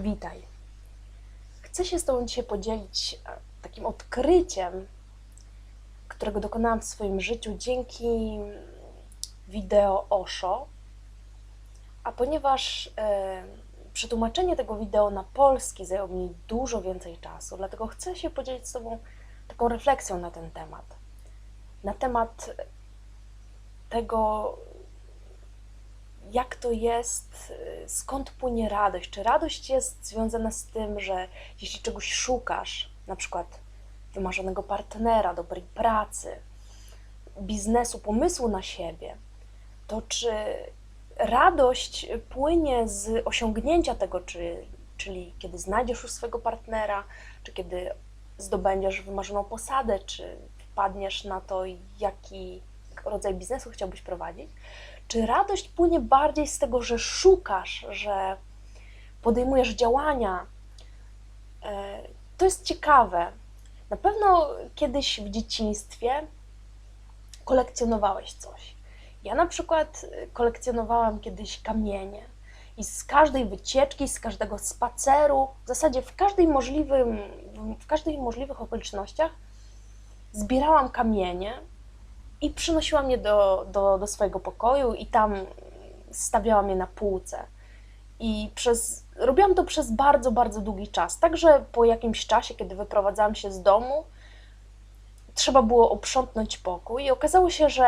Witaj. Chcę się z Tobą dzisiaj podzielić e, takim odkryciem, którego dokonałam w swoim życiu dzięki wideo Osho. A ponieważ e, przetłumaczenie tego wideo na polski zajęło mi dużo więcej czasu, dlatego chcę się podzielić z Tobą taką refleksją na ten temat. Na temat tego, jak to jest, y, skąd płynie radość. Czy radość jest związana z tym, że jeśli czegoś szukasz, na przykład wymarzonego partnera, dobrej pracy, biznesu, pomysłu na siebie, to czy radość płynie z osiągnięcia tego, czy, czyli kiedy znajdziesz już swojego partnera, czy kiedy zdobędziesz wymarzoną posadę, czy wpadniesz na to, jaki rodzaj biznesu chciałbyś prowadzić, czy radość płynie bardziej z tego, że szukasz, że podejmujesz działania? E, To jest ciekawe. Na pewno kiedyś w dzieciństwie kolekcjonowałeś coś. Ja na przykład y, kolekcjonowałam kiedyś kamienie i z każdej wycieczki, z każdego spaceru, w zasadzie w każdej możliwym, w każdych możliwych okolicznościach zbierałam kamienie i przynosiłam je do, do, do swojego pokoju i tam stawiałam je na półce. I przez, robiłam to przez bardzo, bardzo długi czas. Także po jakimś czasie, kiedy wyprowadzałam się z domu, trzeba było uprzątnąć pokój i okazało się, że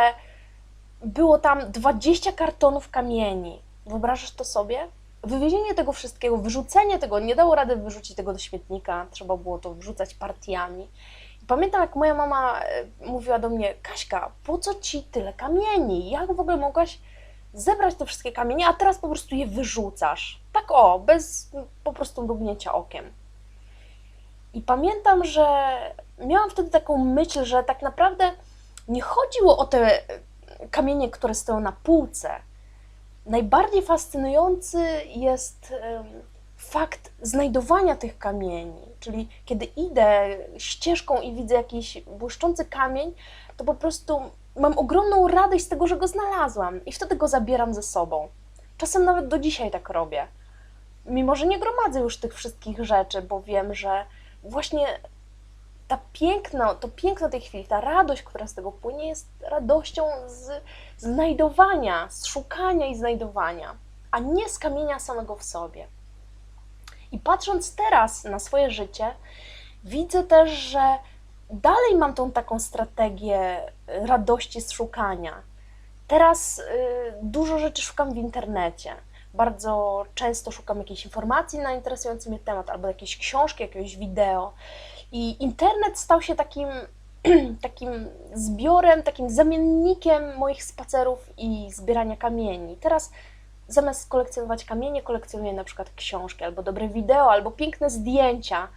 było tam 20 kartonów kamieni. Wyobrażasz to sobie? Wywiezienie tego wszystkiego, wyrzucenie tego, nie dało rady wyrzucić tego do śmietnika, trzeba było to wrzucać partiami. Pamiętam, jak moja mama e, mówiła do mnie, Kaśka, po co ci tyle kamieni? Jak w ogóle mogłaś zebrać te wszystkie kamienie, a teraz po prostu je wyrzucasz? Tak o, bez po prostu mrugnięcia okiem. I pamiętam, że miałam wtedy taką myśl, że tak naprawdę nie chodziło o te kamienie, które stoją na półce. Najbardziej fascynujący jest fakt znajdowania tych kamieni. Czyli kiedy idę ścieżką i widzę jakiś błyszczący kamień, to po prostu mam ogromną radość z tego, że go znalazłam i wtedy go zabieram ze sobą. Czasem nawet do dzisiaj tak robię. Mimo, że nie gromadzę już tych wszystkich rzeczy, bo wiem, że właśnie ta piękno, to piękno tej chwili, ta radość, która z tego płynie, jest radością z znajdowania, z szukania i znajdowania, a nie z kamienia samego w sobie. I patrząc teraz na swoje życie, widzę też, że dalej mam tą taką strategię radości z szukania. Teraz y, dużo rzeczy szukam w internecie. Bardzo często szukam jakiejś informacji na interesujący mnie temat, albo jakiejś książki, jakiegoś wideo. I internet stał się takim, takim zbiorem, takim zamiennikiem moich spacerów i zbierania kamieni. Teraz zamiast kolekcjonować kamienie, kolekcjonuję na przykład książki, albo dobre wideo, albo piękne zdjęcia.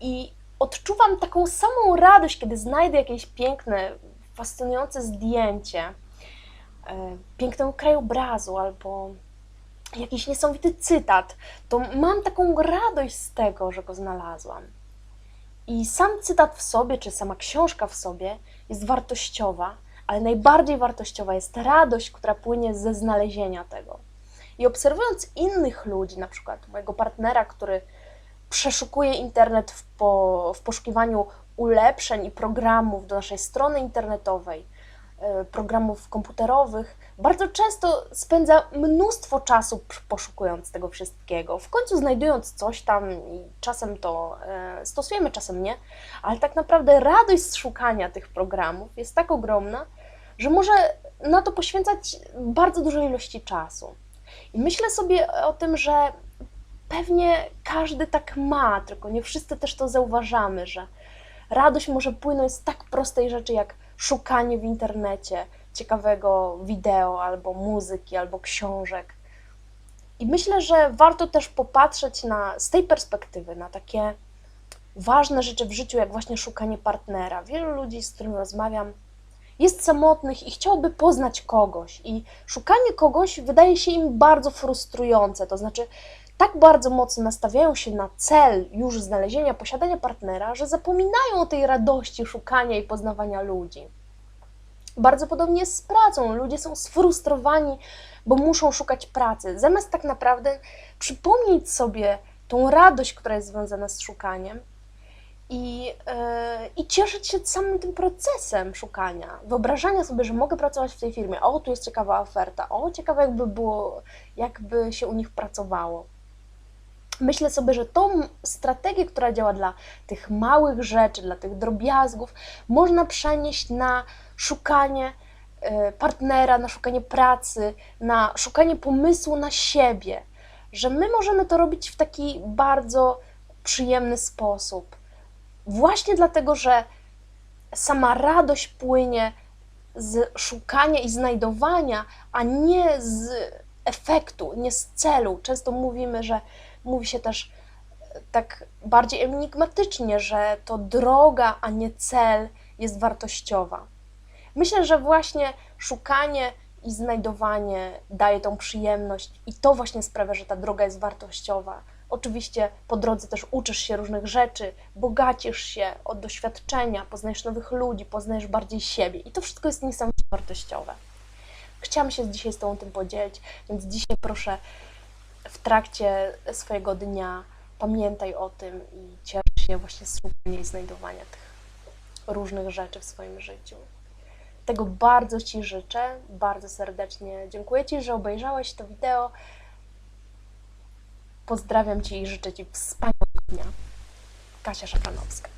I odczuwam taką samą radość, kiedy znajdę jakieś piękne, fascynujące zdjęcie, e, pięknego krajobrazu, albo jakiś niesamowity cytat, to mam taką radość z tego, że go znalazłam. I sam cytat w sobie, czy sama książka w sobie jest wartościowa, ale najbardziej wartościowa jest radość, która płynie ze znalezienia tego. I obserwując innych ludzi, na przykład mojego partnera, który przeszukuje internet w, po, w poszukiwaniu ulepszeń i programów do naszej strony internetowej, e, programów komputerowych, bardzo często spędza mnóstwo czasu poszukując tego wszystkiego. W końcu znajdując coś tam czasem to e, stosujemy, czasem nie, ale tak naprawdę radość z szukania tych programów jest tak ogromna, że może na to poświęcać bardzo duże ilości czasu. I myślę sobie o tym, że pewnie każdy tak ma, tylko nie wszyscy też to zauważamy, że radość może płynąć z tak prostej rzeczy jak szukanie w internecie ciekawego wideo, albo muzyki, albo książek. I myślę, że warto też popatrzeć na, z tej perspektywy na takie ważne rzeczy w życiu, jak właśnie szukanie partnera. Wielu ludzi, z którymi rozmawiam, jest samotnych i chciałoby poznać kogoś. I szukanie kogoś wydaje się im bardzo frustrujące. To znaczy, tak bardzo mocno nastawiają się na cel już znalezienia, posiadania partnera, że zapominają o tej radości szukania i poznawania ludzi. Bardzo podobnie jest z pracą. Ludzie są sfrustrowani, bo muszą szukać pracy, zamiast tak naprawdę przypomnieć sobie tą radość, która jest związana z szukaniem i, e, i cieszyć się samym tym procesem szukania, wyobrażania sobie, że mogę pracować w tej firmie, o, tu jest ciekawa oferta, o, ciekawe jakby było, jakby się u nich pracowało. Myślę sobie, że tą strategię, która działa dla tych małych rzeczy, dla tych drobiazgów, można przenieść na szukanie e, partnera, na szukanie pracy, na szukanie pomysłu na siebie, że my możemy to robić w taki bardzo przyjemny sposób. Właśnie dlatego, że sama radość płynie z szukania i znajdowania, a nie z efektu, nie z celu. Często mówimy, że mówi się też e, tak bardziej enigmatycznie, że to droga, a nie cel jest wartościowa. Myślę, że właśnie szukanie i znajdowanie daje tą przyjemność, i to właśnie sprawia, że ta droga jest wartościowa. Oczywiście po drodze też uczysz się różnych rzeczy, bogacisz się od doświadczenia, poznajesz nowych ludzi, poznajesz bardziej siebie, i to wszystko jest niesamowicie wartościowe. Chciałam się dzisiaj z Tobą tym podzielić, więc dzisiaj proszę w trakcie swojego dnia pamiętaj o tym i ciesz się właśnie z szukania i znajdowania tych różnych rzeczy w swoim życiu. Tego bardzo Ci życzę, bardzo serdecznie dziękuję Ci, że obejrzałeś to wideo. Pozdrawiam Cię i życzę Ci wspaniałego dnia. Kasia Szafanowska.